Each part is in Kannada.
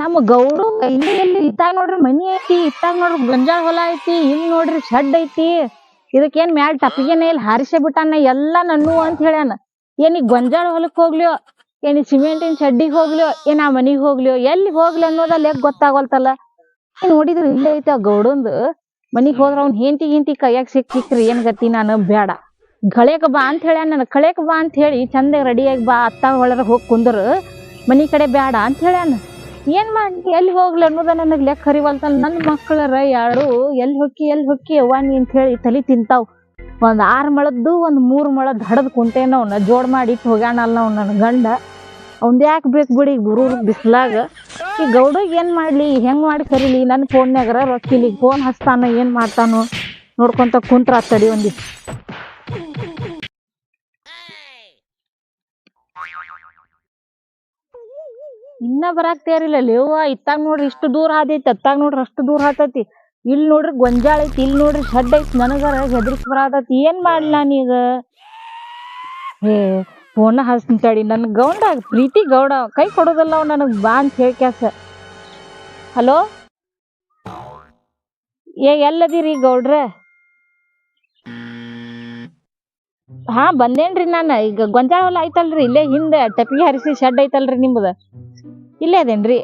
ನಮ್ಮ ಗೌಡು ಇಲ್ಲಿ ಇಲ್ಲಿ ಇತ್ತಾಗ ನೋಡ್ರಿ ಮನಿ ಐತಿ ಇತ್ತಾಗ ನೋಡ್ರಿ ಗೊಂಜಾಳ ಹೊಲ ಐತಿ ಇಲ್ಲಿ ನೋಡ್ರಿ ಶೆಡ್ ಐತಿ. ಇದಕ್ಕೇನ್ ಮ್ಯಾಲ್ ಟಪ್ಪಿಗೆನೆ ಇಲ್ಲಿ ಹಾರಿಸೇ ಬಿಟ್ಟಾನ, ಎಲ್ಲಾ ನನ್ನು ಅಂತ ಹೇಳ್ಯಾನ. ಏನ್ ಗೊಂಜಾಳ ಹೊಲಕ್ ಹೋಗ್ಲಿಯೋ, ಏನ್ ಸಿಮೆಂಟಿನ ಶೆಡ್ಡಿಗೆ ಹೋಗ್ಲಿಯೋ, ಏನ್ ಆ ಮನಿಗ್ ಹೋಗ್ಲಿಯೋ, ಎಲ್ಲಿ ಹೋಗ್ಲಿ ಅನ್ನೋದಲ್ಲ ಯಾಕೆ ಗೊತ್ತಾಗೋಲ್ತಲ್ಲ ನೋಡಿದ್ರು ಇಲ್ಲೇ ಐತಿ ಆ ಗೌಡಂದು. ಮನಿಗ್ ಹೋದ್ರ ಅವ್ನ ಹೆಂಡತಿ ಹಿಂತಿ ಕೈಯಾಗ ಸಿಕ್ಕಿಕ್ರಿ ಏನ್ ಗತಿ ನಾನು ಬೇಡ ಗಳೇಕ ಬಾ ಅಂತ ಹೇಳ್ಯಾನ ನನ್ ಕಳೆಕ ಬಾ ಅಂತ ಹೇಳಿ ಚಂದ ರೆಡಿಯಾಗಿ ಬಾ ಅತ್ತಾಗ ಹೊಳರ ಹೋಗಿ ಕುಂದ್ರ. ಮನಿ ಕಡೆ ಬೇಡ ಅಂತ ಹೇಳ್ಯಾನ. ಏನ್ ಮಾಡಿ ಎಲ್ಲಿ ಹೋಗ್ಲಿ ಅನ್ನೋದ ನನಗ್ ಲೆಕ್ಕ ಹರಿವಲ್ತಲ್ಲ. ನನ್ ಮಕ್ಕಳರ ಯಾರು ಎಲ್ಲಿ ಹೊಕ್ಕಿ ಎಲ್ಲಿ ಹೊಕ್ಕಿ ಅವ್ವ ನೀ ಅಂತ ಹೇಳಿ ತಲಿ ತಿಂತಾವ್. ಒಂದ್ ಆರ್ ಮಳದ್ದು, ಒಂದ್ ಮೂರ್ ಮಳದ್ ಹಡದ್ ಕುಂತೇನ ಅವ್ನ. ಜೋಡ್ ಮಾಡಿ ಇಟ್ಟು ಹೋಗ್ಯಾನಲ್ಲ ಅವ್ನ ನನ್ ಗಂಡ. ಅವ್ನ್ ಯಾಕೆ ಬೇಕು ಬಿಡಿ ಗುರು ಬಿಸ್ಲಾಗ? ಈ ಗೌಡಗ್ ಏನ್ ಮಾಡ್ಲಿ? ಹೆಂಗ್ ಮಾಡಿ ಕರೀಲಿ? ನನ್ನ ಫೋನ್ಯಾಗರ ರೊಕ್ಕಿಲಿ. ಫೋನ್ ಹಚ್ತಾನೋ, ಏನ್ ಮಾಡ್ತಾನೋ ನೋಡ್ಕೊಂತ ಕುಂತ್ರ ತಡಿ ಒಂದಿಷ್ಟು. ಇನ್ನ ಬರಾಕ್ ತಯಾರಿಲ್ಲ. ಲೇವ ಇತ್ತಾಗ ನೋಡ್ರಿ ಇಷ್ಟು ದೂರ ಆದೈತಿ, ಅತ್ತಾಗ ನೋಡ್ರಿ ಅಷ್ಟು ದೂರ ಆತೈತಿ. ಇಲ್ಲಿ ನೋಡ್ರಿ ಗೊಂಜಾಳ ಐತಿ ಇಲ್ಲಿ ನೋಡ್ರಿ ಶೆಡ್ ಐತಿ ನನಗರ ಹೆದರಿಕೆ ಬರಾತೈತಿ. ಏನ್ ಮಾಡ್ಲಿ ನಾನೀಗ? ಹೇ, ಫೋನ ಹಚ್ತೀನಿ ತಡಿ. ನನ್ ಗೌಂಡ, ಪ್ರೀತಿ ಗೌಡ, ಕೈ ಕೊಡೋದಲ್ಲ ಅವ್ ನನಗ್ ಬಾ ಅಂತ ಹೇಳ್ಕ್ಯಾಸ ಹಲೋ? ಏ, ಎಲ್ಲದಿರಿ ಗೌಡ್ರ? ಹಾ, ಬಂದೇನ್ರಿ ನಾನು. ಈಗ ಗೊಂಜಾಳ ಹೊಲ ಐತಲ್ರಿ, ಇಲ್ಲೇ ಹಿಂದೆ ಟಪಿಗೆ ಹರಿಸಿ ಶೆಡ್ ಐತಲ್ರಿ ನಿಮ್ದ. ಇಲ್ಲೇ ಅದೇನ್ರಿ?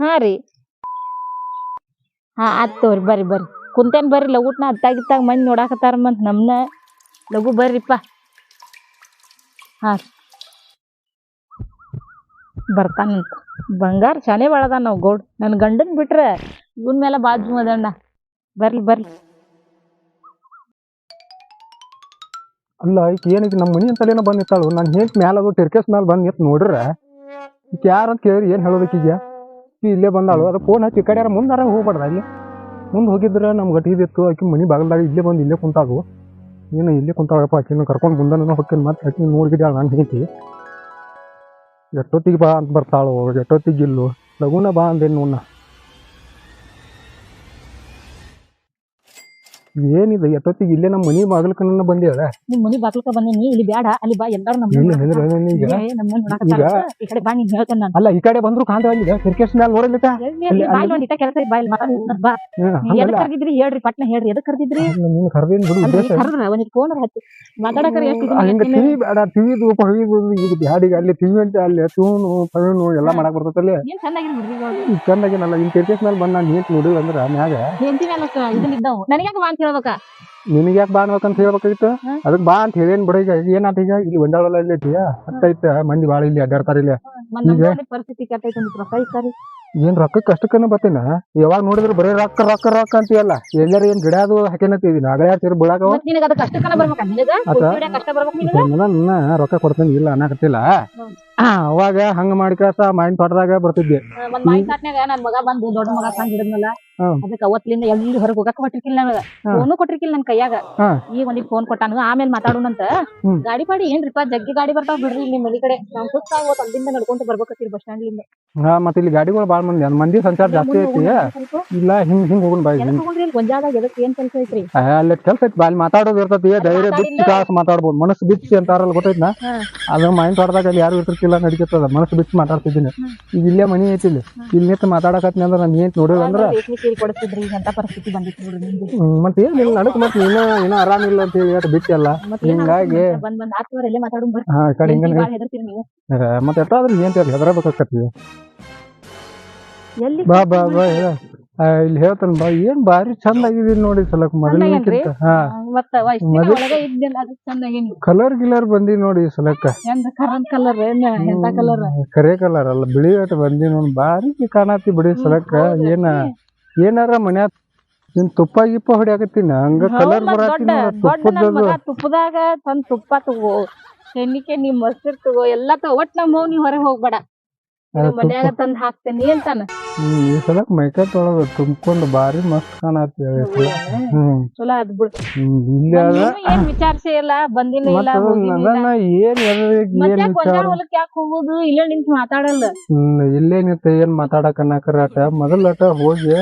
ಹಾ ರೀ. ಹಾ, ಆತ್ ತಗೋರಿ ಬರ್ರಿ ಬರ್ರಿ. ಕುಂತೇನ್ ಬರ್ರಿ ಲಗುಟ್ನ ಅತ್ತಾಗಿತ್ತಾಗ ಮಂದಿ ನೋಡಾಕತ್ತಾರ ಮತ್ ನಮ್ನ ಲಘು ಬರ್ರಿಪ್ಪ ಹಾ ಬರ್ತಾನಂತ ಬಂಗಾರ ಶಾನೆ ಬಾಳದ ನಾವು ಗೌಡ್. ನನ್ನ ಗಂಡನ್ ಬಿಟ್ರ ಇವನ್ ಮೇಲೆ ಬಾಜು ಅದಣ್ಣ ಬರ್ಲಿ ಬರ್ಲಿ. ಅಲ್ಲ, ಈಕೆ ಏನೈತಿ ನಮ್ಮ ಮನಿ ಅಂತಲೇನ ಬಂದು ನಿಂತಾಳು. ನಾನು ಹೇಗೆ ಮ್ಯಾಲ ಅದು ಟೆರ್ಕೇಸ್ ಮ್ಯಾಲ ಬಂದು ನಿಂತು ನೋಡ್ರೆ ಯಾರು ಅಂತ ಕೇಳಿ ಏನು ಹೇಳೋದಕ್ಕೀಗ ಈಕಿ ಇಲ್ಲೇ ಬಂದಾಳು. ಅದು ಫೋನ್ ಹಾಕಿ ಈ ಕಡೆ ಯಾರ ಮುಂದಾರ ಹೋಗ್ಬಾರ್ದ ಅಲ್ಲಿ? ಮುಂದೆ ಹೋಗಿದ್ರೆ ನಮ್ಮ ಗಟ್ಟಿದಿತ್ತು ಆಕೆ ಮನಿ ಬಾಗಲ್ದಾಗ ಇಲ್ಲೇ ಬಂದು ಇಲ್ಲೇ ಕುಂತಾಳು. ಏನು ಇಲ್ಲೇ ಕುಂತಾಳಪ್ಪ, ಆಕಿನ ಕರ್ಕೊಂಡು ಮುಂದೆ ಹೋಗ್ತೀನಿ ಮತ್ತೆ ಆಕೆ ನೋಡ್ಗಿದ್ದಾಳ ನಾನು ಹೇಳ್ತಿ ಎಷ್ಟೊತ್ತಿಗೆ ಬಾ ಅಂತ ಬರ್ತಾಳು, ಎಷ್ಟೊತ್ತಿಗೆ ಇಲ್ಲು ಲಗುನ ಬಾ ಅಂದೇನು ನೋಡ್ನ ಏನಿದೆ ಎತ್ತೊತ್ತಿಗೆ ಇಲ್ಲೇ ನಮ್ಮ ಮನಿ ಬಾಗಲ್ಕನ ಬಂದೇಳ ನಿಮ್ ಮನಿ ಬಾಗ್ಲಕ ಬಂದೀನಿ ಇಲ್ಲಿ ಬ್ಯಾಡ ಅಲ್ಲಿ ಬಾ ಎಲ್ಲಾರು ನಮ್ಮ ಇಲ್ಲ ಅಂದ್ರೆ ಈಗ? ಏ, ನಮ್ಮನ್ನ ನೋಡಾಕತ್ತಾರ. ಈ ಕಡೆ ಬಾ ನೀನ್ ಹೇಳ್ತೇನೆ ನಾನು. ಅಲ್ಲ ಈ ಕಡೆ ಬಂದ್ರು ಕಾಂತ ಅಲ್ಲಿ ಕ್ರಿಕೆಟ್ ಮೇಲೆ ನೋಡಲಿಕ್ಕ? ಎಲ್ಲಿ ಅಲ್ಲಿ ಕೆಲಸ ಇದೆ, ಕೆಲಸ ಬಾಯ್ಲ್ ಮಾತಾಡ ಬಾ. ಎದಕ್ ಕರ್ದಿದ್ರಿ? ಹೇಳ್ರಿ ಪಟ್ನ ಹೇಳ್ರಿ ಎದಕ್ ಕರ್ದಿದ್ರಿ? ನಿನ್ನ ಕರ್ದೇನ್ ಬಿಡು ಅಲ್ರಿ ಉದ್ದೇಶ ಕರ್ದ್ರ ಒಂದ್ ಫೋನ್ ಹಚ್ಚಿ. ಮಾತಾಡಕರ ಎಷ್ಟು ಹಿಂಗ ಟಿವಿ ಬೇಡ ಟಿವಿದು ಪವಿದು ಈಗ ಬ್ಯಾಡಿಗೆ ಅಲ್ಲಿ ಟಿವಿ ಅಂತ ಅಲ್ಲಿ ತೂನು ಪವಿನು ಎಲ್ಲಾ ಮಾಡಕ್ ಬರ್ತೈತಲ್ಲಿ. ಏನ್ ಚೆನ್ನಾಗಿ ಬಿಡ್ರಿ ಈಗ ಚಂದಾಗಿನಲ್ಲ ಇನ್ ಕ್ರಿಕೆಟ್ ಮೇಲೆ ಬಂದ್ ನಾನು ನೀಟ್ ನೋಡಿಲ್ಲ ಅಂದ್ರ ಮ್ಯಾಗ ಹೆಂಡತಿ ಮೇಲೆ ಇದನ್ನ ಇದ್ದಾವ. ನನಗ್ಯಾಕ ಬಾ ಅಂತ ಹೇಳ್ಬೇಕ? ನಿನಗೆ ಯಾಕೆ ಬಾ ಅನ್ಬೇಕಂತ ಹೇಳ್ಬೇಕಾಗಿತ್ತು ಅದಕ್ಕೆ ಅದಕ್ ಬಾ ಅಂತ ಹೇಳೇನ್ ಬಿಡ ಈಗ ಏನಾತ ಈಗ? ಇಲ್ಲಿ ಒಂದಾಳಲ್ಲ ಇಲ್ಲಿ ಐತಿಯ ಹತ್ತೈತ ಮಂದಿ ಬಾಳ ಇಲ್ಲಿ ಅಡ್ಡಾಡ್ತಾರ ಇಲ್ಲಿ. ಈಗ? ಪರಿಸ್ಥಿತಿ ಕೆಟ್ಟೈತೆ ಇಸ್ತಾರಿ ಏನ್ ರೊಕ್ಕಕ್ಕೆ ಅಷ್ಟಕ್ಕನ ಬತ್ತೀನ ಯಾವಾಗ ನೋಡಿದ್ರು ಬರೀ ರೊಕ್ಕ ರೊಕ್ಕ ರೊಕ್ಕ ಅಂತೀಯಲ್ಲ? ಎಲ್ಲಾರ ಏನ್ ಗಿಡ ಅದು ಹಾಕೇನತ್ತೀವಿ ಆಗಲೇ ಹಾಕಿರ್ ಬಿಡಾಕವ ರೊಕ್ಕ ಕೊಡ್ತೇನೆ ಇಲ್ಲ ಅನ್ನಕತ್ತಿಲ್ಲ ಅವಾಗ ಹಂಗ ಮಾಡ್ಕಾಸ ಮಾವಿನ ತೋಟದಾಗ ಬರ್ತಿದ್ದೆ. ಒಂದ್ ತಾಟ್ನ್ಯಾಗ ನನ್ ಮಗ ಬಂದು ದೊಡ್ಡ ಮಗ ತಂದ್ ಹಿಡಿದ್ನಲ್ಲ ಹ್ಮ್. ಅದಕ್ಕ ಅವತ್ತಿಂದ ಎಲ್ಲಿ ಹೊರಗ್ ಹೋಗಕ್ ಕೊಟ್ಟಿರ್ಕಿಲ್ಲ ನನಗ. ಫೋನು ಕೊಟ್ಟಿರ್ಕಿಲ್ಲ ನನ್ ಕೈಯಾಗ. ಹಾ. ಈಗ ಒಂದಿಗ್ ಫೋನ್ ಕೊಟ್ಟಾನು ಆಮೇಲೆ ಮಾತಾಡೋಣಂತ. ಹ್ಮ್. ಗಾಡಿ ಪಾಡಿ ಏನ್ರಿಪ್ಪ ಜಗ್ಗಿ ಗಾಡಿ ಬರ್ತಾವ ಬಿಡ್ರಿ ಇಲ್ಲಿ ಮನಿ ಕಡೆ. ನಾವ್ ಸುತ್ತಾಗ ಅಲ್ಲಿಂದ ನಡ್ಕೊಂತ ಬರ್ಬೇಕತ್ತೀರಿ ಬಸ್ ಸ್ಟ್ಯಾಂಡ್ ಹಾ ಮತ್ತೆ ಇಲ್ಲಿ ಗಾಡಿಗಳು ಬಾಳ ಮಂದಿ ಅದ್ ಮಂದಿ ಸಂಚಾರ ಜಾಸ್ತಿ ಐತಿ. ಇಲ್ಲ ಹಿಂಗ್ ಹಿಂಗ್ ಹೋಗುನ್ ಬಾಯ್ ಎದಕ್ ತಗೊಂಡ್ರಿ ಇಲ್ಲಿ? ಗೊಂಜಾಳದಾಗ ಎದಕ್ ಏನ್ ಕೆಲ್ಸ ಐತ್ರಿ? ಅಲ್ಲಿ ಕೆಲ್ಸ ಐತಿ ಅಲ್ಲಿ ಮಾತಾಡೋದು ಇರ್ತತಿ ಧೈರ್ಯ ಬಿಚ್ಚಿ ಕಾಸು ಮಾತಾಡ್ಬೋದು. ಮನಸ್ಸು ಬಿಚ್ಚಿ ಅಂತಾರಲ್ಲ ಗೊತ್ತೈತ್ನಾ? ಹ್ಮ್. ಅದು ಮೈನ್ ತೋಟದಾಗ ಅಲ್ಲಿ ಯಾರು ಇರ್ತಿರ್ತಿಲ್ಲ ನಡಿಕತ್ತದ ಮನಸ್ಸು ಬಿಟ್ಟು ಮಾತಾಡ್ತಿದ್ದೀನಿ. ಈಗ ಇಲ್ಲೇ ಮನಿ ಐತಿ ಇಲ್ಲಿ. ಇಲ್ಲಿ ನಿಂತು ಮಾತಾಡಕತ್ನಿ ಅಂದ್ರೆ ನಾನು ಏನ್ ನೋಡಿಲ್ಲ ಅಂದ್ರೆ ಪರಿಸ್ಥಿತಿ ಬಂದಿತ್ತು ನೋಡ್ರಿ ನಿಮ್ದು. ಹ್ಮ್, ಮತ್ತೆ ಏನ್ ಇಲ್ಲ ನಡಕ್ ಮತ್ತೆ ಇನ್ನೂ ಏನೋ ಆರಾಮಿಲ್ಲ ಅಂತ ಹೇಳಿ ಬಿಚ್ಚಿ ಅಲ್ಲ. ಹಿಂಗಾಗಿ ಬಂದ್ ಬಂದ್ ಆತ್ವರ ಎಲ್ಲೇ ಮಾತಾಡೋಣ ಬರ್ರಿ. ಹಾ ಈ ಕಡೆ ಹಿಂಗ ಬಾಳ್ ಹೆದರ್ತೀರಿ ನೀವು? ಮತ್ತೆ ಏನ್ ಎಲ್ಲಿ ಬಾ ಬಾ ಬಾ ಹೇಳ. ಇಲ್ಲಿ ಹೇಳ್ತಾನ ಬಾ ಏನ್ ಬಾರಿ ಚಂದ ಆಗಿದೀನಿ ನೋಡಿ ಸಲಕ್ ಮೊದಲಿನಕ್ಕಿಂತ ಹಾ. ಕಲರ್ ಗಿಲರ್ ಬಂದಿ ನೋಡಿ ಸಲಕ್ ಕರೆ ಕಲರ್ ಅಲ್ಲ ಬಿಳಿ ಅಟ್ ಬಂದಿ ನೋಡಿ ಬಾರಿ ಕಾಣತಿ ಬಿಡಿ ಸಲಕ್ಕ. ಏನ ಏನಾರ ಮನ್ಯಾಗ ನಿನ್ ತುಪ್ಪ ಗಿಪ್ಪ ಹೊಡಿಯಾಕತ್ತಿನ ಹಂಗ ಕಲರ್ ಬರಾತೀನಿ ತುಪ್ಪದ ತುಪ್ಪದಾಗ ತಂದ್ ತುಪ್ಪ ತಗೋ ಎಣ್ಣಿಕೆ ನೀ ಮೊಸರು ತಗೋ ಎಲ್ಲಾ ತಗೋ ಒಟ್ ನಮ್ಮ ಹೊರಗೆ ಹೋಗ್ಬೇಡ. ಮನ್ಯಾಗ ತಂದ್ ಹಾಕ್ತೇನಿ ಅಂತಾನ. ಹ್ಮ್ ಈ ಸಲ ಮೈಕೈ ತೊಳಗ ತುಂಬ್ಕೊಂಡು ಬಾರಿ ಮಸ್ತ್ ಕಾಣತಿ ಹ್ಮ್. ಚಲೋ ಅದ್ ಬಿಡ್. ಹ್ಮ್ ಇಲ್ಲಿ ಅದ ನೀನು ಏನ್ ವಿಚಾರ್ಸೇ ಇಲ್ಲ? ಬಂದಿಲ್ಲ ಇಲ್ಲ ಮತ್ತ ಹೋಗಿನ ಇಲ್ಲ. ಅದನ್ನ ಏನ್ ಎದಕ್ ಮತ್ತೆ ಏನ್ ಯಾಕೆ ವಿಚಾರ? ಹೊಲಕ್ ಯಾಕೆ ಹೋಗುದು? ಇಲ್ಲೇ ನಿಂತ್ ಮಾತಾಡಲ್ಲ. ಹ್ಮ್ ಇಲ್ಲೇ ನಿಂತ ಏನ್ ಮಾತಾಡಕ ಮೊದಲ ಹೋಗಿ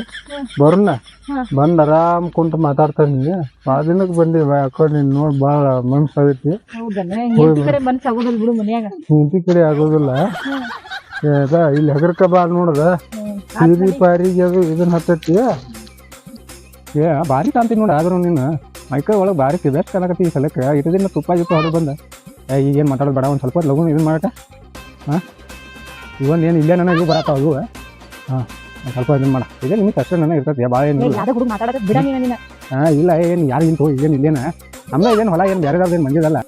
ಬರೋಣ ಹ್ಮ್. ಬಂದ್ ಆರಾಮ್ ಕುಂತ ಮಾತಾಡ್ತಾನಿ ಆ ದಿನಕ್ ಬಂದಿ ಯಾಕೋ ನೀನ್ ನೋಡ್ ಬಾಳ ಮನ್ಸ್ ಆಗೈತಿ. ಹೌದನ ಹೆಂಡತಿ ಕಡೆ ಮನ್ಸ್ ಆಗುದಿಲ್ಲ ಬಿಡು ಮನ್ಯಾಗ. ಹಿಂದಿ ಕಡೆ ಆಗೋದಿಲ್ಲ. ಅದ ಇಲ್ಲಿ ಹೆಗರ್ಕ ಬಾ ನೋಡದ? ಸೀರಿ ಪಾರಿಗೆ ಅದು ಇದನ್ನ ಹತ್ತೈತಿ ಏ ಭಾರಿ ಕಾಣ್ತೀನಿ ನೋಡ ಆದ್ರೂ ನೀನು. ಮೈಕೈ ಒಳಗೆ ಭಾರಿ ಬೆಸ್ಟ್ ಕಾಣಕತ್ತಿ ಈ ಸಲಕ್ಕೆ. ದಿನ ತುಪ್ಪ ಗಿಪ್ಪ ಹೊರಗೆ ಬಂದ. ಏ ಈಗೇನು ಮಾತಾಡೋದು ಬೇಡ ಒಂದು ಸ್ವಲ್ಪ ಲಘು ಇದನ್ನ ಮಾಡಕ. ಹಾಂ? ಇವೊಂದು ಏನು ಇಲ್ಲೇ ನನಗೆ ಇವು ಬರತ್ತಾವ ಇವು ಹಾಂ ಸ್ವಲ್ಪ ಇದನ್ನ ಮಾಡ. ಇದೇ ನಿಮಗೆ ಕಷ್ಟ ನನಗೆ ಇರ್ತೈತಿ ಭಾಳ ಏನು ಹಾಂ ಇಲ್ಲ ಏನು ಯಾರು ಇಂತು ಏನು ಇಲ್ಲೇನ? ನಮ್ಮ ಇದೇನು ಹೊಲ ಏನು ಬೇರೆದಾರ್ದು ಏನು ಮಂದಿದಲ್ಲ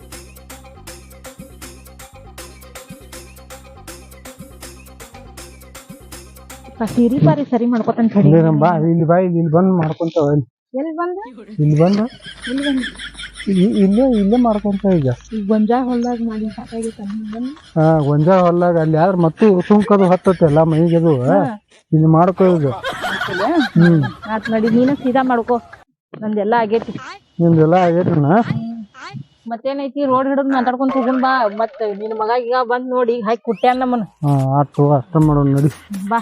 ಸೀರಿ ಬಾರಿ ಸರಿ ಮಾಡ್ಕೊತಾನ ಕಡಿ ಇಲ್ಲೇ ಬಾ ಇಲ್ಲಿ ಬಾ ಇಲ್ಲಿ ಇಲ್ಲಿ ಬಂದು ಮಾಡ್ಕೊಂತ ಎಲ್ಲಿ ಬಂದ? ಇಲ್ಲಿ ಬಂದು? ಇಲ್ಲಿ ಬಂದ. ಇಲ್ಲೇ ಇಲ್ಲೇ ಮಾಡ್ಕೊಂತ ಈಗ ಗೊಂಜಾ ಗೊಂಜಾಳ ಹೊಲ್ದಾಗ ಮಾಡಿ ಹಾ ಗೊಂಜಾಳ ಹೊಲ್ದಾಗ ಅಲ್ಲಿ ಯಾರು ಮತ್ತು ಸುಂಕದು ಹತ್ತತ್ತಲ್ಲ ಮೈಗೆದು. ಇಲ್ಲಿ ಮಾಡ್ಕೋ ಈಗ ಹ್ಮ್. ಆತ್ ನಡಿ ನೀನ ಸೀದಾ ಮಾಡ್ಕೋ. ನಂದೆಲ್ಲ ಆಗೈತಿ. ನಿಮ್ದೆಲ್ಲ ಆಗೈತನ ಮತ್ತೇನೈತಿ ರೋಡ್ ಹಿಡಿದು ಮಾತಾಡ್ಕೊಂತ ಹೋಗುನ್ ಬಾ. ಮತ್ತೆ ನಿನ್ ಮಗ ಈಗ ಬಂದ್ ನೋಡಿ ಹಾಕಿ ಕುಟ್ಟ್ಯಾನ ನಮ್ಮನ್ನ ಹಾ ಆತು ಅಷ್ಟ ಮಾಡೋಣ ನಡಿ. ಬಾ.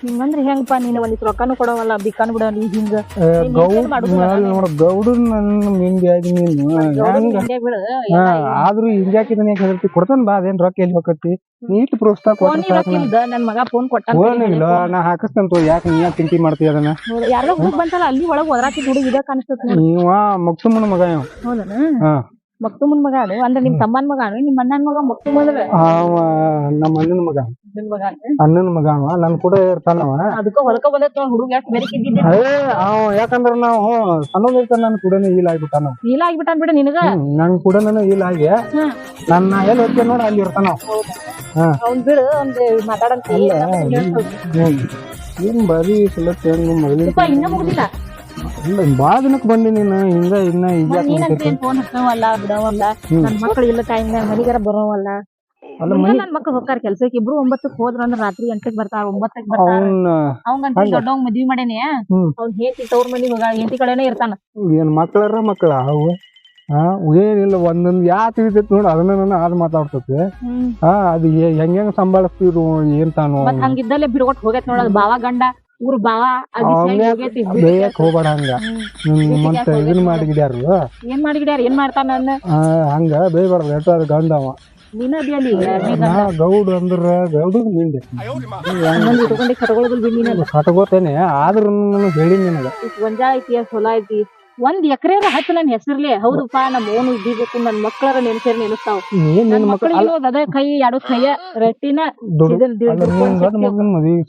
ಹಿಂಗಂದ್ರ ಹೆಂಗಪ್ಪ ನೀನು ಒಂದಿಷ್ಟು ರೊಕ್ಕನು ಕೊಡವಲ್ಲ ಬಿಕ್ಕನು ಬಿಡ ಈಗ ಹಿಂಗ. ಏ, ನೋಡ ಗೌಡು ನನ್ನ ಹಿಂಗಾಗಿ ನೀನು ಆದ್ರೂ ಹಿಂಗ್ಯಾಕಿದನ್ ಯಾಕೆ ಹೇಳ್ತಿ? ಕೊಡ್ತಾನ ಬಾ ಅದೇನ್ ರೊಕ್ಕ ಎಲ್ಲಿ ಹೋಗತ್ತಿ ನೀಟ್ ಪ್ರೋತ್ಸಾಹ ಕೊಡ್ತಾ ನನ್ ಮಗ ಫೋನ್ ಕೊಟ್ಟ ಫೋನ್ ಇಲ್ಲ ನಾ ಹಾಕಿಸ್ತೇನೆ ತೋ ಯಾಕೆ ನೀ ಯಾಕೆ ಚಿಂತೆ ಮಾಡ್ತೀಯ ಅದನ್ನ? ಯಾರೋ ಹೋಗ್ ಬಂತಲ್ಲ ಅಲ್ಲಿ ಒಳಗ್ ಒದರಾಕಿ ಹುಡುಗ ಇದ ಕಾಣಿಸ್ತದ ನೋಡ್. ನೀವ ಮಕ್ಸುಮನ ಮಗ ಇವ. ಹೌದನ? ಹಾ. ಮಕ್ತುಮನ್ ಮಗ ಅದು ಅಂದ್ರೆ ನಿಮ್ ತಮ್ಮನ ಮಗ ಅನು ನಿಮ್ ಅಣ್ಣನ ಮಗ ಮಕ್ತುಮಂದ್ರ ಅವ ನಮ್ಮ ಅಣ್ಣನ ಮಗ. ನಿನ್ ಮಗ ಅಣ್ಣನ ಮಗ ಅವ. ನನ್ ಕೂಡ ಇರ್ತಾನವ. ಅದಕ್ಕ ಹೊಲಕ ಬಂದೈತ್ ನೋಡ್ ಹುಡುಗ ಯಾಕೆ ಬೆರಕಿದ್ದಿದ್ದೆ ಏ ಅವ ಯಾಕಂದ್ರ ನಾವು ಸಣ್ಣದಿರ್ತಾನ ನನ್ ಕೂಡ ಇಲ್ಲ ಆಗ್ಬಿಟ್ಟಾನ ನೀಲ ಆಗ್ಬಿಟ್ಟಾನ್ ಬಿಡ ನಿನಗ? ಹ್ಮ್ ನನ್ ಕೂಡ ಈಲ್ ಆಗಿ. ಹ್ಮ್. ನನ್ನ ಎಲ್ಲಿ ಹೋಗ್ತೇನೆ ನೋಡ ಅಲ್ಲಿ ಇರ್ತಾನ ಅವ. ಅವನು ಬಿಡು ಒಂದ್ ಮಾತಾಡಂತ ಏನು ಏನ್ ಬರೀ ಸಲತ್ ಹೆಂಗ್ ಮೊದಲಿನ ಇನ್ನ ಮುಗ್ದಿಲ್ಲ? ಇಲ್ಲ ಬಾಳ ದಿನಕ್ಕೆ ಬಂದಿ ನೀನು ಹಿಂಗ ಇನ್ನ ಈಗ ಫೋನ್ ಹಚ್ಚವಲ್ಲ ಬಿಡವಲ್ಲ ನನ್ ಮಕ್ಳು ಇಲ್ಲ ಟೈಮ್ ಮನಿಗಾರ ಬರೋವಲ್ಲ. ಅಲ್ಲ ನನ್ನ ನನ್ ಮಕ್ಳು ಹೋಗ್ತಾರ ಕೆಲ್ಸಕ್ಕೆ ಇಬ್ರು ಒಂಬತ್ತಕ್ ಹೋದ್ರ ಅಂದ್ರ ರಾತ್ರಿ ಎಂಟಕ್ ಬರ್ತಾರ ಒಂಬತ್ತಕ್ ಬರ್ತಾರ. ಅವ್ನ ಅವಂಗಂತ ಮದ್ವಿ ಮಾಡೇನಿ. ಅವ್ನ ಹೇತಿ ತವ್ರ ಮನಿ ಹೋಗ ಹೆಂಡತಿ ಕಡೆನೇ ಇರ್ತಾನ. ಏನ್ ಮಕ್ಕಳರ ಮಕ್ಕಳ ಅವು? ಹಾ ಏನಿಲ್ಲ ಒಂದೊಂದ್ ಯಾ ತಿಳಿತೈತಿ ನೋಡು ಅದನ್ನ ನಾನು ಅದ್ ಮಾತಾಡ್ತೈತಿ. ಹಾ ಅದು ಹೆಂಗ್ ಹೆಂಗ್ ಸಂಭಾಳಿಸ್ತಿರು ಏನ್ ತಾನು? ಹಂಗಿದ್ದಲ್ಲೇ ಬಿಡ್ಕೊಟ್ ಹೋಗೈತ್ ನೋಡ ಬಾವ ಗಂಡ. ಊರ್ ಬಾವ ಬೇಯಕ್ ಹೋಗ್ಬೇಡ ಹಂಗ. ಮತ್ತ ಇದನ್ ಮಾಡಿಗಿಡ್ಯಾರು ಏನ್ ಮಾಡಿಗಿಡ್ಯಾರ ಏನ್ ಮಾಡ್ತಾನ ಹಂಗ ಬೇಯಬಾರ್ದು ಎಟ್ಟು ಅದು ಗಂಡ ಅವ ಗೌಡ್ ಅಂದ್ರ ಗೌಡು ನಿಂದೆ. ಕಟ್ಕೋತೇನೆ ಆದ್ರೂ ನಾನು ಹೇಳಿನಿ ನಿನಗ. ಗೊಂಜಾಳ ಐತಿ ಸೊಲ ಹೊಲ ಐತಿ. ಒಂದ್ ಎಕರೆ ಹತ್ತು ನನ್ ಹೆಸರ್ಲಿ. ಹೌದಪ್ಪ ನಮ್ ಓನು ಇದ್ದಿಬೇಕು ನನ್ ಮಕ್ಳ ನೆನ್ಸೇರಿ ನೆನಸ್ತಾವ ನಿನ್ ಮಕ್ಳು ಮಕ್ಳಿಗೆ ಅದೇ ಕೈ ಎರಡು ಕೈಯ ರಟ್ಟಿನ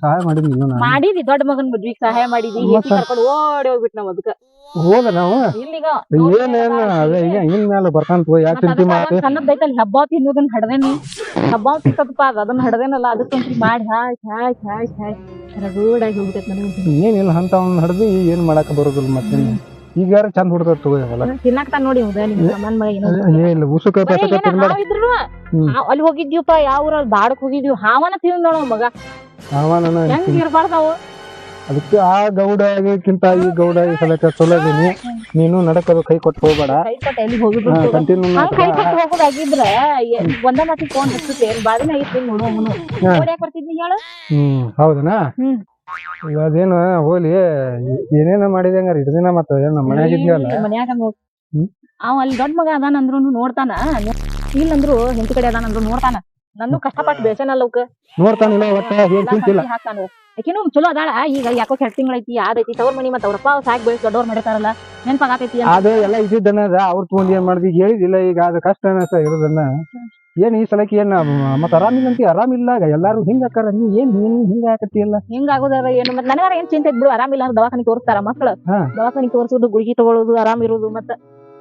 ಸಹಾಯ ಮಾಡಿದಿ ದೊಡ್ಡ ಮಗನ್ ಮದ್ವಿಗ್ ಸಹಾಯ ಮಾಡಿದಿ. ಕರ್ಕೊಂಡು ಓಡಿ ಹೋಗ್ಬಿಟ್ ನಾವ್ ಅದಕ್ಕ ಹೋದ ನಾವು? ಏನೇನ್ ಅದೇ ಈಗ ಇನ್ ಮೇಲೆ ಬರ್ತಾನ ಯಾಕೆ ಚಿಂತೆ ಮಾಡಿ. ಸಣ್ಣದ್ ಐತಲ್ಲ ಹಬ್ಬ ತಿನ್ನೋದನ್ನ ಹಡ್ದೇನಿ ಹಬ್ಬ ಸಿಕ್ಕದಪ್ಪ ಅದ ಅದನ್ನ ಹಡ್ದೇನಲ್ಲ ಅದಕ್ಕಂತ ಮಾಡಿ ಹಾಯ್ ಹಾಯ್ ಹಾಯ್ ಹಾಯ್. ರಗೂಡಾಗಿ ಹೋಗ್ಬಿಟ್ಟೈತೆ ನನಗೆ ಏನಿಲ್ಲ ಅಂತ ಅವ್ನ ಹಡ್ದು ಏನ್ ಮಾಡಾಕ ಬರೋದಿಲ್ಲ ಮತ್ತೆ ಈಗ ಚಂದ ಹುಡ್ತಾರ ತಗೋ ಹೊಲ ತಿನ್ನಾಕ್ತಾ ನೋಡಿ ಹೌದಾ ನಿಮ್ ಸಮಾನ್ ಮಗ ಏನೋ ಏನಿಲ್ಲ ಉಸುಕ ಬರೀ ಪಸಕ ಏನ ತಿನ್ಬೇಡ. ಇದ್ರು ಅಲ್ಲಿ ಹೋಗಿದ್ವಿಪ್ಪ ಯಾವ ಊರ ಬಾಡಕ್ ಹೋಗಿದ್ವಿ ಹಾವನ ತಿಂದ್ ನೋಡ ಮಗ. ಹಾವನ ನನ್ನ ಹೆಂಗ್ ಇರ್ಬಾರ್ದಾವು? ಅದಕ್ಕೆ ಆ ಗೌಡ ಆಗಿಕ್ಕಿಂತ ಈ ಗೌಡ ಈ ಸಲಕ ಚಲೋ ನೀನು ನಡಕದು ಕೈ ಕೊಟ್ಟು ಹೋಗ್ಬೇಡ. ಕೈ ಕೊಟ್ಟು ಹೋಗೋದಾಗಿದ್ರ ಒಂದ ಮಾತಿ ಫೋನ್ ಹಚ್ಚುತ್ತೆ ಏನ್ ಬಾದಿನ ಐತಿ ನೋಡು ಅವನು. ಯಾಕೆ ಬರ್ತಿದ್ನಿ ಹೇಳು? ಹ್ಮ್ ಹೌದನಾ? ಅದೇನು ಹೋಲಿ ಏನೇನ ಮಾಡಿದಂಗ ಹಂಗಾರ ದಿನ ಮತ್ತ ಏನ್ ನಮ್ಮ ಮನ್ಯಾಗ ಅವ ಅಲ್ಲಿ ದೊಡ್ಡ ಮಗ ಅದಾನಂದ್ರು ನೋಡ್ತಾನ. ಇಲ್ಲಂದ್ರು ಹೆಂಡತಿ ಕಡೆ ಅದಾನಂದ್ರು ನೋಡ್ತಾನ. ನನ್ನ ಕಷ್ಟಪಟ್ಟು ಒಟ್ಟ ಏನ್ ಚಿಂತಿಲ್ಲ ಹಾಕ್ತಾನ. ಆಕಿನೂ ಚಲೋ ಅದಾಳ. ಈಗ ಯಾಕೋ ಕೆಟ್ಟ ತಿಂಗಳೈತಿ ಯಾವ್ದೈತಿ ತವ್ರ ಮನಿ ಮತ್ತೆ ಅವ್ರಪ್ಪ ಸಾಕ್ ಬೆಳೆಸಿ ದೊಡ್ಡವ್ರ ಮಾಡಿರ್ತಾರಲ್ಲ ನೆನ್ಪಾಗತೈತಿ ಅದು ಎಲ್ಲ ಅವ್ರ ತಗೊಂಡ್ ಏನ್ ಮಾಡ್ದಿ? ಹೇಳಿದಿಲ್ಲ ಈಗ ಅದು ಕಷ್ಟ ಅನಸ ಇರೋದನ್ನ. ಏನ್ ಈ ಸಲಕ್ಕೆ ಏನ್ ಮತ್ತ ಆರಾಮಿಲ್ಲ ಅಂತ ಆರಾಮಿಲ್ಲ ಎಲ್ಲಾರು ಹಿಂಗ ಹಾಕಾರ ನೀ ಏನ್ ನೀನ್ ಹಿಂಗ ಹಾಕತಿಯಲ್ಲ ಹಿಂಗ ಆಗೋದಾರ ಏನು? ಮತ್ ನನಗಾರ ಏನ್ ಚಿಂತೆ ಬಿಡು ಆರಾಮಿಲ್ಲ ಅಂದ್ರೆ ದವಾಖಾನಿ ತೋರಿಸ್ತಾರ ಮಕ್ಳು. ಹಾ. ದವಾಖಾನಿ ತೋರಿಸೋದು ಗುಳಿಗೆ ತಗೊಳ್ಳೋದು ಆರಾಮ್ ಇರೋದು ಮತ್ತೆ.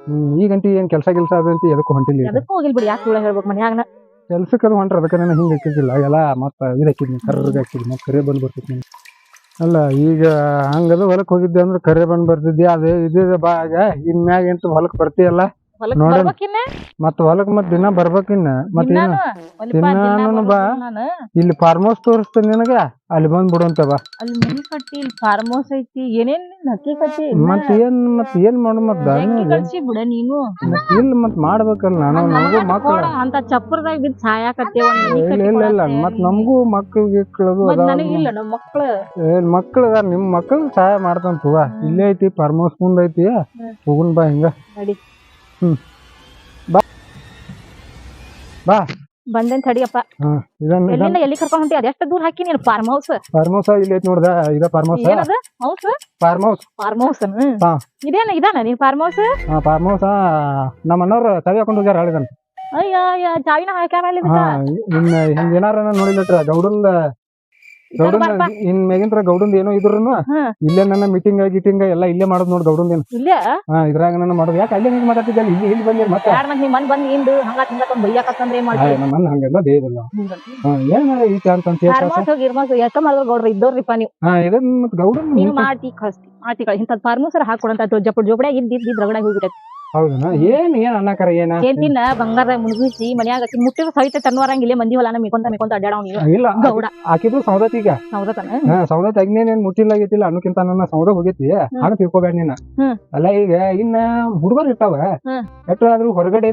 ಹ್ಮ್ ಈಗಂತೂ ಏನ್ ಕೆಲಸ ಗಿಲ್ಸ ಅದಂತ ಎದಕ್ಕೂ ಹೊಂಟಿಲ್ಲ. ಅದಕ್ಕೂ ಹೋಗಿಲ್ ಬಿಡಿ ಯಾಕೆ ಸುಳ್ಳ ಹೇಳ್ಬೇಕು ಮನ್ಯಾಗ? ಕೆಲ್ಸಕ್ಕೆ ಅದು ಹೊಂಟ್ರ. ಅದಕ್ಕೆ ನಾನು ಹಿಂಗೆ ಹಾಕಿದ್ದಿಲ್ಲ ಎಲ್ಲ ಮತ್ತೆ ಇದು ಹಾಕಿದ್ನಿ. ಕರ್ರಗೆ ಹಾಕಿದ್ನಿ. ಮತ್ತೆ ಕರೆ ಬಂದು ಅಲ್ಲ ಈಗ ಹಂಗದು ಹೊಲಕ್ಕೆ ಹೋಗಿದ್ದೆ ಅಂದ್ರೆ ಕರೆ ಬಂದು ಬರ್ತಿದ್ದೆ ಅದೇ ಇದು ಬಾಗ ಇನ್ಮ್ಯಾಗ ಎಂತ ಹೊಲಕ್ಕೆ ಬರ್ತೀಯಲ್ಲ? ಹೊಲಕ್ ನೋಡೋಣ. ಬರ್ಬೇಕಿನ್ನ? ಮತ್ತೆ ಹೊಲಕ್ಕೆ ಮತ್ತೆ ದಿನ ಬರ್ಬೇಕಿನ್ನ. ದಿನಾನು? ಒಂದಿಪ್ಪ ದಿನ ದಿನಾನು ಬಾ. ನಾನು? ಇಲ್ಲಿ ಫಾರ್ಮ್ ಹೌಸ್ ತೋರಿಸ್ತೇನೆ ನಿನಗ. ಅಲ್ಲಿ ಬಂದ್ ಬಿಡುವಂತ ಬಾ. ಅಲ್ಲಿ ಮನಿ ಕಟ್ಟಿ ಇಲ್ಲಿ ಫಾರ್ಮ್ ಹೌಸ್ ಐತಿ. ಏನೇನ್ ಹಕ್ಕಿ ಕಟ್ಟಿ? ಮತ್ತೆ ಏನ್ ಮತ್ ಏನ್ ಮಾಡು ಮತ್ತೆ ಬೆಂಕಿ ಕಳ್ಸಿ ಬಿಡ ನೀನು. ಇಲ್ಲಿ ಮತ್ತೆ ಮಾಡ್ಬೇಕಲ್ಲ ನಾನು ನಮಗೂ ಮಕ್ಕಳು ಕೊಡ, ಅಂತ ಚಪ್ಪರದಾಗ ಬಿದ್ದು ಸಾಯ ಕಟ್ಟಿ ಒಂದ್ ಮನಿ ಇಲ್ಲ ಇಲ್ಲ. ಮತ್ತೆ ನಮಗೂ ಮಕ್ಕಳಿಗೆ ಗಿಕ್ಕಳದು ಮತ್ತ್ ಅದಾವ. ನನಗಿಲ್ಲ ನಮ್ಮ ಮಕ್ಳು. ಏನ್ ಮಕ್ಳು ಅದಾರ. ನಿಮ್ ಮಕ್ಳು ಸಹಾಯ ಮಾಡ್ತಾನ ತಗೋ. ಇಲ್ಲೇ ಐತಿ ಫಾರ್ಮ್ ಹೌಸ್ ಮುಂದ್ ಐತಿ. ಹೋಗುನ್ ಬಾ ಹಿಂಗ. ನಡಿ. ಹ್ಮ್. ಬಾ. ಬಾ. ಬಂದೇನ್ ತಡಿಯಪ್ಪ ಇದನ್ನ ಇದನ್ನ ಎಲ್ಲಿಂದ ಎಲ್ಲಿ ಕರ್ಕೊಂಡ್ ಹೊಂಟಿ ಅದೆಷ್ಟ ದೂರ ಹಾಕಿ ನೀನು ಫಾರ್ಮ್ ಹೌಸ್ ಫಾರ್ಮ್ ಹೌಸ್ ಇಲ್ಲಿ ಐತಿ ನೋಡ್ದ ಇದ ಫಾರ್ಮ್ ಹೌಸ್ ಏನದ? House farm house farm house ಹಾ. ಇದೇನ ಇದಾನ ನೀನ್ ಫಾರ್ಮ್ ಹೌಸ್ ಫಾರ್ಮ್ ಹೌಸ್ ನಮ್ಮ ಅಣ್ಣವ್ರ ತವಿ ಹಾಕೊಂಡು ಹೋಗ್ಯಾರ ಹೇಳಿದನ್ ಅಯ್ಯ ಅಯ್ಯ ಚಾವಿನ ಹಾಕ್ಯಾರ ಅಲ್ಲಿ ಹಾ ಹಿಂಗ ಏನಾರ ನೋಡಿಲ್ಲ ಗೌಡನ್ ಗೌಡನ್ ಇನ್ ಮೇಗಿಂತ್ರ ಏನೋ ಇದ್ರುನು. ಇಲ್ಲೇ ನನ್ನ ಮೀಟಿಂಗ್ ಗೀಟಿಂಗ್ ಎಲ್ಲ ಇಲ್ಲೇ ಮಾಡೋದ್ ನೋಡ್ ಗೌಡನ್ ಏನು. ಇಲ್ಲೇ? ಹಾ ಇದ್ರಾಗ ನನ್ನ ಮಾಡೋದು. ಯಾಕೆ ಅಲ್ಲೇ ಹಿಂಗ್ ಇಲ್ಲಿ ಇಲ್ಲಿ ಬಂದಿ ಮತ್ತೆ. ಯಾರ್ ಮತ್ತೆ ಮನ್ ಬಂದ್ ಇಂದು ಹಂಗ ಹಿಂಗ ತಂದ್ ಬೈಯಾಕತ್ತಂದ್ರೆ ಏನ್ ಆ, ಮಾಡ್ತೀವಿ ನಮ್ಮ ಅಣ್ಣ ಹಂಗೆಲ್ಲ ದೇದಿಲ್ಲ ಹಾ ಏನ್ ಈ ಅಂತ ಅಂತ ಹೇಳ್ ಫಾರ್ಮ್ ಹೌಸ್ ಹೋಗಿ ಇರ್ಮಸ್ ಎಷ್ಟ ಮಾಡಿದ್ರು ಗೌಡ್ರ? ಇದ್ದೋರ್ರಿಪ್ಪ ನೀವು. ಹಾ ಗೌಡನ್ ನೀನು ಮಾಟಿ ಕಳಿಸ್ತಿ. ಮಾಟಿ ಕಳಿಸಿ. ಇಂಥದ್ ಫಾರ್ಮ್ ಹೌಸ್ ಹಾಕೊಡಂತ ಜಪ್ಪಡ್ ಜೋಪಡೆ ಇದ್ದ ಇದ್ದ ರಗಡ ಹೋಗ್ಬಿಟ್ಟೈತಿ ಹೌದನ? ಏನ್ ಏನ್ ಅನ್ನಕರ ಏನ? ಕೇಂತಿನ ಬಂಗಾರ ಮುಳುಗಿಸಿ ಮನ್ಯಾಗ ಆಕಿ ಮುಟ್ಟಿದ್ರು ಸಹಿತ ತನ್ವರಂಗ ಇಲ್ಲೇ ಮಂದಿ ಹೊಲಾನ ಮಿಕೊಂತ ಮಿಕೊಂತ ಅಡ್ಡಾಡವ್ ಇಲ್ಲ ಗೌಡ. ಆಕಿದ್ರು ಸೌದತ್ ಈಗ. ಹೌದತನ ಹಾ ಸೌದತ್ ಅಗ್ನೇನೇನ್ ಮುಟ್ಟಿಲ್ಲ ಆಗೈತಿಲ್ಲ ಅನ್ನಕ್ಕಿಂತ ನನ್ನ ಸೌದ ಹೋಗೈತಿ. ಹಂಗ ತಿಳ್ಕೊಬೇಡ ನೀನ. ಅಲ್ಲ ಈಗ ಇನ್ನ ಹುಡುಗರು ಇರ್ತಾವ. ಎಷ್ಟಾದ್ರೂ ಹೊರಗಡೆ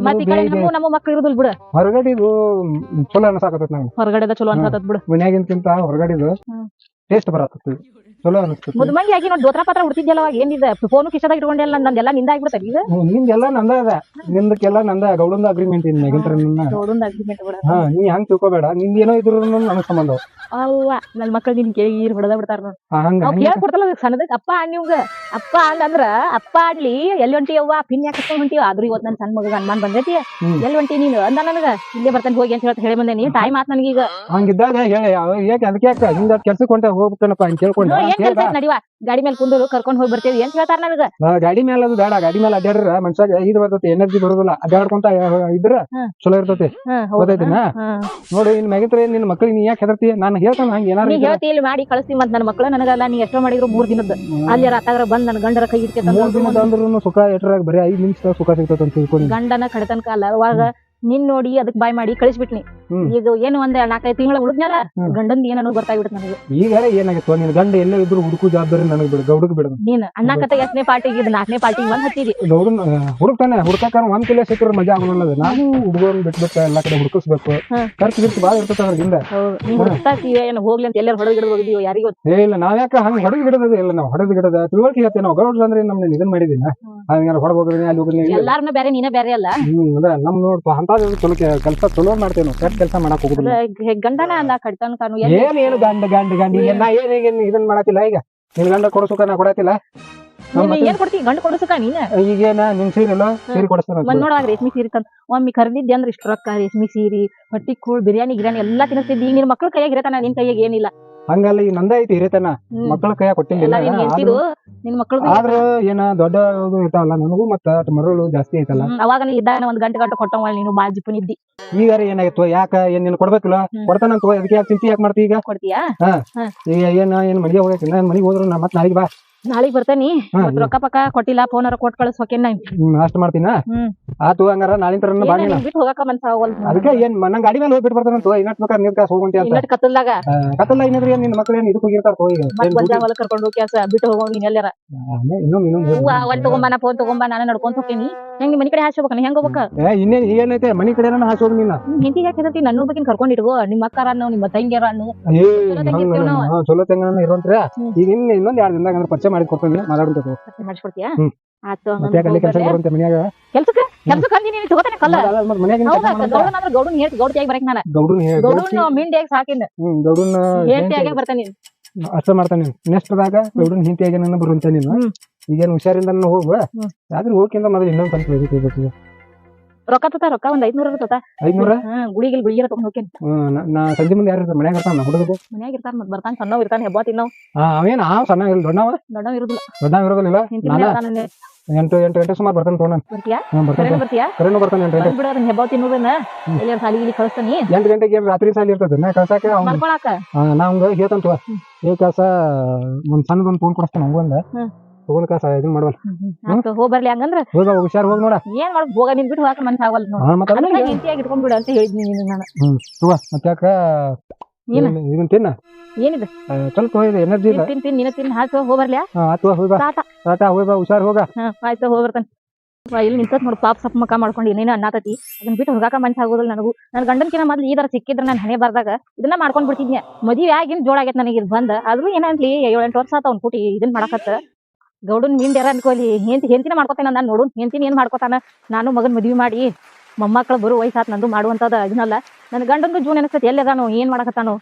ನಮ್ಮ ಮಕ್ಳು ಇರುದಿಲ್ಲ ಬಿಡು. ಹೊರಗಡೆದು ಚಲೋ ಅನ್ಸಾಕತ್ತೈತಿ ನಂಗೆ. ಹೊರಗಡೆದ ಚಲೋ ಅನ್ಸತದ್ ಬಿಡು. ಮನ್ಯಾಗಿನ್ಕಿಂತ ಹೊರಗಡೆದು. ಟೇಸ್ಟ್ ಬರತ್ತೈತಿ. ಚಲೋ ಅನಿಸ್ತೈತಿ. ಮುದ್ಮಂಗಿ ಆಗಿ ನೋಡಿ ದೋತ್ರ ಪತ್ರ ಉಡ್ತಿದ್ಯಲ್ಲ ಅವಾಗ ಏನಿದೆ ಫೋನು ಕಿಶದಾಗ ಇಟ್ಕೊಂಡೆಲ್ಲ ನಂದೆಲ್ಲ ನಿಂದ ಆಗ್ಬಿಡ್ತಾರೆ ಈಗ? ನಿಂದೆಲ್ಲ ನಂದ ಅದ. ನಿಂದಕ್ಕೆಲ್ಲ ನಂದ ಗೌಡಂದ ಅಗ್ರಿಮೆಂಟ್ ಇನ್ ಮೇಗಿಂತ್ರ ನಿನ್ನ. ನೋಡೊಂದ್ ಅಗ್ರಿಮೆಂಟ್ ಬಿಡ. ಹಾ ನೀ ಹಂಗ್ ತಿಳ್ಕೊಬೇಡ. ನಿಂದ ಏನೋ ಇದ್ರು ನನಗ್ ಸಂಬಂಧ ಅವ. ಅವ್ವ ನನ್ ಮಕ್ಳು ನಿನ್ ಕೇಳಿ ಈರ್ ಹೊಡೆದ ಬಿಡ್ತಾರ ನೋಡ್. ಹಾ, ಹಂಗ ಅವ್ ಕೊಡ್ತಲ್ಲ ಅದಕ್ಕೆ ಸಣ್ಣದೈತ್ ಅಪ್ಪ ನಿಮ್ಗ ಅಪ್ಪ ಅಂದ್ರ ಅಪ್ಪ ಆಡ್ಲಿ ಎಲ್ಲಿ ಹೊಂಟಿ ಅವ್ವ ಪಿನ್ ಯಾಕೆ ಹಚ್ಕೊಂಡ್ ಹೊಂಟಿವ ಆದ್ರೂ ಇವತ್ತು ನನ್ನ ಸಣ್ಣ ಮಗ ಅನ್ಮಾನ್ ಬಂದೈತಿ. ಹ್ಮ್. ಎಲ್ಲಿ ಹೊಂಟಿ ನೀನು? ಅಂದ ನನಗ. ಇಲ್ಲೇ ಬರ್ತಾನೆ ಹೋಗಿ ಅಂತ ಹೇಳ್ತ ಹೇಳಿ ಬಂದೇನಿ ಟೈಮ್ ಆತ್ ನನಗೀಗ. ಹಂಗಿದ್ದಾಗ ಹೇಳಿ ಅವ ಯಾಕೆ ಅದಕ್ಕೆ ಯಾಕೆ ಹಿಂಗ ಕೆಲ್ಸಕ್ಕೆ ಹೊಂಟ ಹೋಗ್ಬೇಕನಪ್ಪ ಹಂಗ ಕೇಳ್ಕೊಂಡ ಹ್ಮ್, ಏನ್ ಕೆಲ್ಸ ಐತ್ ನಡಿವ? ಗಾಡಿ ಮೇಲೆ ಕುಂದ್ರು ಕರ್ಕೊಂಡ್ ಹೋಗಿ ಬರ್ತೇವಿ. ಅಂತ ಹೇಳ್ತಾರ ನನಗ? ಗಾಡಿ ಮೇಲೆ ಅದು ಬೇಡ. ಗಾಡಿ ಮೇಲೆ ಅಡ್ಡಾಡ್ರ ಮನ್ಸಾಗ ಇದು ಬರ್ತೈತಿ ಎನರ್ಜಿ ಬರೋದಿಲ್ಲ. ಅಡ್ಡಾಡ್ಕೊಂತ ಇದ್ರ. ಚಲೋ ಇರ್ತೈತಿ? ಗೊತ್ತೈತಿನಾ. ನೋಡಿ ಇನ್ ಮೆಗಿತ್ರ ನಿನ್ ಮಕ್ಳಿಗೆ ನೀ ಯಾಕೆ ಹೆದರ್ತಿ? ನಾನು ಹೇಳ್ತಾನ ಹಂಗ ಏನಾರ ನೀ ಹೇಳ್ತಿ ಇಲ್ಲಿ ಮಾಡಿ ಕಳಿಸ್ತಿ ಮತ್ ನನ್ನ ಮಕ್ಳು ನನಗಲ್ಲ. ನೀ ಎಷ್ಟೋ ಮಾಡಿದ್ರು ಮೂರ್ ದಿನದ. ಅಲ್ಲಿ ರಾತಾಗ್ರ ಬಂದ್ ನನ್ನ ಗಂಡರ ಕೈ ಮೂರ್ ದಿನದ ಅಂದ್ರೂ ಸುಖ ಎಟ್ರಾಗ ಬರೀ ಐದ್ ನಿಮಿಷ ಸುಖ ಸಿಗ್ತೈತೆ ಅಂತ ತಿಳ್ಕೊಂಡು. ಗಂಡನ ಕಡತನ ಕಾಲ ಅವಾಗ ನಿನ್ ನೋಡಿ ಅದಕ್ಕೆ ಬಾಯ್ ಮಾಡಿ ಕಳಿಸ್ಬಿಟ್ನಿ. ಈಗ ಏನು ಒಂದ್ ನಾಲ್ಕೈದು ತಿಂಗಳ ಹುಡುಗ್ನಲ್ಲ. ಗಂಡನ್ ಏನ್ ಗೊತ್ತಾಗ್ಬಿಡ್ತ ನನಗೆ. ಈಗ ಏನಾಗಿತ್ತು ನಿನ್ ಗಂಡ ಎಲ್ಲ ಇದ್ರು ಹುಡುಕು ಜವಾಬ್ದಾರಿ ನನಗ್ ಬಿಡು ಗೌಡಗ್ ಬಿಡ. ನೀನ್ ಅಣ್ಣಕತ್ತ ಎಷ್ಟನೇ ಪಾರ್ಟಿಗೆ ಇದು ನಾಲ್ಕನೇ ಪಾರ್ಟಿಗೆ ಬಂದ್ ಹತ್ತಿರಿ ಗೌಡನ್ ಹುಡುಕ್ತಾನೆ ಹುಡುಕಾಕ ಒಂದ್ ಕಿಲೋ ಸಿಕ್ಕರೆ ಮಜಾ ಆಗೋಲ್ಲ ನಾನು ಹುಡುಗನ್ ಬಿಟ್ಬಿಟ್ಟು ಎಲ್ಲಾ ಕಡೆ ಹುಡುಕಿಸ್ಬೇಕು. ಖರ್ಚು ಗಿರ್ಚು ಬಾಳ ಇರ್ತದೆ ಅದ್ರಿಂದ ನೀವ್ ಏನ್ ಹೋಗ್ಲಿ ಅಂತ ಎಲ್ಲರೂ ಹೊಡೆದ್ ಗಿಡದ್ ಯಾರಿಗೂ? ಏ ಇಲ್ಲ ನಾವ್ ಯಾಕೆ ಹಂಗ ಹೊಡೆದ್ ಗಿಡದ ಇಲ್ಲ ನಾವು ಹೊಡೆದ್ ಗಿಡದ ತಿಳುವಳಿಕೆ ಹೇಳ್ತೇವೆ ನಾವು. ಗೌಡ್ರ ಅಂದ್ರೆ ನಮ್ನ ಇದನ್ ಮಾಡಿದಿನ. ಹಂಗಾರ ಹೊರಗೆ ಹೋಗ್ರಿ ಅಲ್ಲಿ ಹೋಗ್ರಿ ಇಲ್ಲ. ಬೇರೆ ನೀನೇ ಬೇರೆ ಅಲ್ಲ? ಹ್ಮ್ ಅಂದ್ರೆ ನಮ್ ನೋಡ್ಪ ಅಂತ ಚಲೋ ಕೆಲಸ ಚಲೋ ಮಾಡ್ತೇವೆ ನಾವು. ಕೆಲಸ ಮಾಡಕ್ ಹೋಗುದಿಲ್ಲ. ಗಂಡನೇ ಗಂಡನ ಅಲ್ಲ ಕಡ್ತನ ಕಾನು ಏನ್ ಏನು ಗಂಡ ಗಂಡ ಗಂಡ ನಾ ಏನ್ ಈಗ ಇದನ್ ಮಾಡತಿಲ್ಲ ಈಗ? ನಿನ್ ಗಂಡ ಕೊಡ್ಸುಕ ನಾ ಕೊಡತಿಲ್ಲ ಏನ್ ಕೊಡ್ತಿ? ಗಂಡ ಕೊಡ್ಸಕ ನೀನ್. ಈಗೇನ ಸೀರೆ ಕೊಡಿಸ್ತಾನ ಒಂದ್ ನೋಡಾಗ ರೇಷ್ಮಿ ಸೀರೆ ತಂದ್. ಒಮ್ಮೆ ಕರ್ದಿದ್ದೆ ಅಂದ್ರೆ ಇಷ್ಟು ರೊಕ್ಕ ರೇಷ್ಮಿ ಸೀರೆ ಹೊಟ್ಟಿ ಕೂಳ್ ಬಿರಿಯಾನಿ ಗಿರಿಯಾನಿ ಎಲ್ಲಾ ತಿನ್ನಿಸ್ತಿದ್ದಿ. ಈಗ ನಿನ್ ಮಕ್ಳ ಕೈಯಾಗ ಇರತಾನ ನಿನ್ ಕೈಯಾಗ ಏನಿಲ್ಲ. ಹಂಗಲ್ಲ ಈ ನಂದ ಐತಿ ಇರತಾನ. ಮಕ್ಕಳ ಕೈಯಾಗ ಕೊಟ್ಟಿಲ್ಲ ನಿನ್ ಮಕ್ಳು ಆದ್ರ ಏನ ದೊಡ್ಡ ಇರ್ತಾವಲ್ಲ ನನಗೂ ಮತ್ತ ಮರಳು ಜಾಸ್ತಿ ಐತಲ್ಲ. ಅವಾಗ ನೀ ಇದ್ದಾಗ ಒಂದ್ ಗಂಟೆ ಗಂಟೆ ಕೊಟ್ಟವ ನೀನು ಬಾಳ್ ಜಿಪ್ಪನ್ ಇದ್ದಿ ಈಗ ಏನಾಗಿತ್ತು ಯಾಕ ಏನ್ ನೀನ್ ಕೊಡ್ಬೇಕಲ್ಲ? ಕೊಡ್ತಾನ ಕೊಡ್ತಾನಂತ ಅದಕ್ಕೆ ಯಾಕೆ ಚಿಂತೆ ಯಾಕೆ ಮಾಡ್ತಿ ಈಗ? ಕೊಡ್ತೀಯಾ? ಈಗ ಏನ ಏನ್ ಮನೆಗೆ ಹೋಗಕ್ಕಿಲ್ಲ ಮನೆಗೆ ಹೋದ್ರು ನಾ ಮತ್ತೆ ನಾಳೆಗೆ ಬಾ. ನಾಳಿಗ್ ಬರ್ತೇನಿ. ಹಾ, ರೊಕ್ಕ ಪಕ್ಕ ಕೊಟ್ಟಿಲ್ಲ ಫೋನ್ ಕೊಟ್ ಕಳ್ಸ್ ಹೊಕ್ಕೇನ್ ನಾ ಹ್ಮ್, ಅಷ್ಟ್ ಮಾಡ್ತೀನ? ಹ್ಮ್. ಆತು ಹಂಗಾರ ನಾಳಿನ ತರ ಬಾ ನೀನ? ಬಿಟ್ಟು ಹೋಗಕ ಮನ್ಸ ಆಗವಲ್ ಅದಕ್ಕೆ ಏನ್ ಮ- ನಂಗ್ ಗಾಡಿ ಮೇಲೆ ಹೋಗ್ಬಿಟ್ಟು ಬರ್ತಾನಂತ ಇನ್ನಟ್ ಬೇಕಾದ್ರೆ ನೀರ್ ಕಾಸ್ ಹೋಗಂತಿ ಅಂತ. ಇನ್ನಟ್ ಕತ್ತಲ್ದಾಗ? ಕತ್ತಲ್ಲ ಏನಿದ್ರಿ ಏನ್ ನಿನ್ನ ಮಕ್ಳು ಏನ್ ಇದಕ್ಕೆ ಹೋಗಿರ್ತಾರ ಹೋಗಿ ಮತ್ ಗೊಂಜಾಳ ಹೊಲ ಕರ್ಕೊಂಡು ಹೋಗಿ ಕೆಲ್ಸ ಬಿಟ್ಟು ಹೋಗೋ ನೀನ್ ಎಲ್ಲಾರ ತಗೊಂಬ ನಾ ಫೋನ್ ತಗೊಂಬ ನಾನು ನಡ್ಕೊಂತ ಹೋಗ್ತೀನಿ. ಹೆಂಗ್ ನಿಮ್ ಮನಿ ಕಡೆ ಹಾಸಿ ಹೋಗ್ಬೇಕ ಹೆಂಗ್ ಹೋಗ್ಬೇಕ? ಇನ್ನೇನ್ ಏನೈತೆ ಮನಿ ಕಡೆ ಹಾಸೋದು ನಿನ್ನ ಹಿಂದಿ ಯಾಕೆ ಹೆದರ್ತಿ? ನನ್ನ ಬಗ್ಗೆ ಕರ್ಕೊಂಡ್ ಇಟ್ಕೋ ನಿಮ್ಮ ಅಕ್ಕಾರ ನಿಮ್ಮ ತಂಗಿಯರ ಅನ್ನು ಏ ಚಲೋ ತಂಗಿ ಹಂಗ ಇರ್ತೀವಿ ನಾವು. ಹಾ, ಚಲೋ ತಂಗ ಇರೋಂತ್ರ. ಈಗ ಇನ್ನ ಇನ್ನೊಂದ್ ಎರಡ್ ದಿನದಾಗ ಅಂದ್ರೆ ಪರಿಚಯ ಮಾಡಿ ಕೊಡ್ತೀನಿ ಮಾತಾಡ್ಬೇಕು ಮಾಡಿಸ್ಕೊಡ್ತೀಯಾ? ಹ್ಮ್. ಆತು ಮತ್ತೆ ಯಾಕೆ ಅಲ್ಲಿ ಕೆಲಸ ಬರುತ್ತೆ ಮನ್ಯಾಗ? ಕೆಲ್ಸಕ್ಕ? ಕೆಲ್ಸಕ್ಕ ಅಂದಿ ನೀನು ತಗೋತಾನೆ ಕಲ್ಲ. ಮತ್ತೆ ಮನ್ಯಾಗ ಹೌದಾ ಗೌಡನ್ ಅಂದ್ರೆ ಗೌಡನ್ ಹೇಳ್ತಿ ಗೌಡತಿಯಾಗಿ ಬರಕ್ ನಾನು. ಗೌಡನ್ ಹೇ- ಗೌಡನ್ ಮಿಂಡಿಯಾಗಿ ಸಾಕಿನ. ಹ್ಮ್ ಗೌಡನ್ ಹೇಳ್ತಿಯಾಗೆ ಬರ್ತಾನೆ ಅಷ್ಟ ಮಾಡ್ತಾನೆ ನೆಕ್ಸ್ಟ್ ದಾಗ ಗೌಡನ್ ಹಿಂತಿಯಾಗ ನನ್ನ ಬರುವಂತ ನೀನು. ಹ್ಮ್. ಈಗೇನ್ ಹುಷಾರಿಂದ ಹೋಗುವ? ಹ್ಮ್. ಆದ್ರೆ ಹೋಗಿಂದ ಮೊದಲು ಇನ್ನೊಂದು ಸ್ವಲ್ಪ ರೊಕ್ಕ ತತ ರೊಕ್ಕ ಒಂದ್ ಐದ್ನೂರ ತತ. ಐದ್ನೂರ? ಗುಳಿಗಿಲ್ ಗುಳಿಗಿರ ತಗೊಂಡ್ ಹೋಗ್ತೇನೆ ನಾ- ಸಂಜೆ ಮುಂದೆ ಯಾರು ಇರ್ತಾರೆ? ಮನ್ಯಾಗ ಇರ್ತಾನ ಹುಡುಗದು ಮನ್ಯಾಗ ಇರ್ತಾನ ಮತ್ ಬರ್ತಾನ ಸಣ್ಣವ್ ಇರ್ತಾನ ಹೆಬ್ಬಾ ತಿನ್ನವ್ ಅವೇನ್ ಆ ಸಣ್ಣ ಇಲ್ಲ ದೊಡ್ಡವ? ದೊಡ್ಡವ ಇರುದಿಲ್ಲ. ದೊಡ್ಡವ ಇರೋದಿಲ್ಲ ಎಂಟು ಎಂಟು ಗಂಟೆ ಸುಮಾರು ಬರ್ತಾನೆ ತೋಣ ಬರ್ತೀಯಾ? ಬರ್ತೀಯಾ? ಕರೆನು ಬರ್ತಾನೆ ಎಂಟು ಗಂಟೆ ಬಿಡ ಅದನ್ನ ಹೆಬ್ಬಾ ತಿನ್ನೋದನ್ನ ಹ್ಮ್. ಎಲ್ಲಾರ ಸಾಲಿ ಗಿಲಿ ಕಳಿಸ್ತಾನಿ? ಎಂಟು ಗಂಟೆಗೆ ರಾತ್ರಿ ಸಾಲಿ ಇರ್ತದೆ ನಾ ಕಳ್ಸಾಕ ನಾ ಹಂಗ ಹೇಳ್ತಂತ ಏ ಕೆಲಸ ಒಂದ್ ಸಣ್ಣದೊಂದು ಒಂದ್ ಫೋನ್ ಕೊಡಿಸ್ತಾನ ಹಂಗಂದ ಹ್ಮ್. ತಗೊಂಡ್ ಕಾಸ ಇದನ್ ಮಾಡ್ವಲ್ ಆತು ಹೋಗ್ ಬರ್ಲಿ ಹಂಗಂದ್ರ ಹೋಗ ಹುಷಾರ್ ಹೋಗ್ ನೋಡ. ಏನ್ ಮಾಡ್ ಹೋಗ ನಿನ್ ಬಿಟ್ಟು ಹೋಗಕ ಮನ್ಸ ಆಗಲ್ಲ ನೋಡ್. ಹಾ ಮತ್ತ ಅದನ್ನ ಹೆಂಡತಿಯಾಗಿ ಇಟ್ಕೊಂಡ್ಬಿಡು ಅಂತ ಹೇಳಿದ್ನಿ ನೀನು. ನಾನು ತಗೋ ಮತ್ತೆ ಯಾಕ? ಏನ? ತಿನ್ನ? ಏನಿದೆ? ಸ್ವಲ್ಪ ಇದು ಎನರ್ಜಿ ಇಲ್ಲ ತಿನ್ ತಿನ್ ತಿನ್ ನೀನ ತಿನ್ ಹಾಕ ಹೋಗ್ ಬರ್ಲಿ ಹಾ ಆತು ಹೋಗ್ ಬಾ. ಟಾಟಾ ಟಾಟಾ ಹೋಗ್ ಬಾ ಹುಷಾರ್ ಹೋಗ ಹಾ ಆಯ್ತು ಹೋಗ್ ಬರ್ತಾನೆ. ಇಲ್ಲಿ ನಿಂತತ್ ನೋಡು ಪಾಪ ಸಪ್ ಮಕ್ಕ ಮಾಡ್ಕೊಂಡು ಏನೇನ ಅನ್ನತತಿ. ಅದನ್ನ ಬಿಟ್ಟು ಹೋಗಾಕ ಮನ್ಸ ಆಗೋದಿಲ್ಲ ನನಗೂ. ನನ್ನ ಗಂಡನ್ಕಿನ ಮೊದ್ಲು ಈ ತರ ಸಿಕ್ಕಿದ್ರೆ ನಾನು ಹಣೆ ಬರ್ದಾಗ ಇದನ್ನ ಮಾಡ್ಕೊಂಡ್ ಬಿಡ್ತಿದ್ನೆ ಮದುವೆ ಆಗಿನ ಜೋಳ ಆಗೈತೆ ನನಗೆ ಇದು ಬಂದ. ಆದ್ರೂ ಏನಂತ್ಲಿ ಏಳೆಂಟು ವರ್ಷ ಆತ ಅವ್ನ್ ಕೂಟಿ ಇದನ್ನ ಮಾಡಕತ್ತ. ಗೌಡನ್ ಮೀಂಡ್ಯಾರ ಅನ್ಕೋಲಿ? ಹೆಂತಿ ಹೆಂತಿನ ಮಾಡ್ಕೊತಾನ ನಾನು ನೋಡು. ಹೆಂತಿನ ಏನ್ ಮಾಡ್ಕೊತಾನ? ನಾನು ಮಗನ ಮದ್ವಿ ಮಾಡಿ ಮೊಮ್ಮಕ್ಳು ಬರೋ ವಯಸ್ಸಾತ್ ನಂದು ಮಾಡುವಂತದ ಇದನ್ನಲ್ಲ. ನನ್ನ ಗಂಡನಿಗೂ ಜೂನ್ ನೆನಸ್ತೈತಿ ಎಲ್ಲಿ ಅದಾನು, ಏನ್ ಮಾಡಕತ್ತಾನು?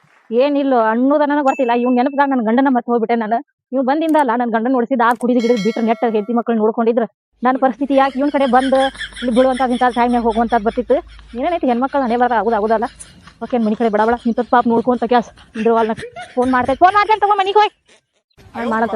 ಏನಿಲ್ಲ ಅನ್ನೋದ ನನಗೆ ಗೊತ್ತಿಲ್ಲ. ಇವ್ನ ನೆನಪದಾಗ ನನ್ನ ಗಂಡನ ಮತ್ತೆ ಹೋಗ್ಬಿಟ್ಟೆ ನಾನು. ಇವ್ ಬಂದಿಂದ ಅಲ್ಲ ನನ್ನ ಗಂಡನ ನೋಡಿಸಿದ ಆ ಕುಡಿದು ಗಿಡದ ಬಿಟ್ರೆ ನೆಟ್ಟ ಹೆಂಡತಿ ಮಕ್ಕಳು ನೋಡ್ಕೊಂಡಿದ್ರ. ನನ್ನ ಪರಿಸ್ಥಿತಿ ಯಾಕೆ ಇವನ್ ಕಡೆ ಬಂದು ಇಲ್ಲಿ ಬಿಡುವಂತ ಇಂಥ ಟೈಮ್ನಾಗ ಹೋಗುವಂತ ಬರ್ತಿತ್ತು. ಏನೇನೈತಿ ಹೆಣ್ಮಕ್ಳು ಹಣೆ ಬರ ಆಗುದ, ಆಗುದಲ್ಲ. ಓಕೆ, ಮನಿ ಕಡೆ ಬಡಬಡ ನಿಂತ ಪಾಪ ನೋಡ್ಕೊಂತ ಕ್ಯಾಸ್ ಇದ್ರವಲ್ಲ ಫೋನ್ ಮಾಡ್ತೈತೆ ಫೋನ್ ಮಾಡ್ತೇನೆ ತಗೋ ಮನಿಗೆ ಹೋಯ್. ಮಾಡತ್ತ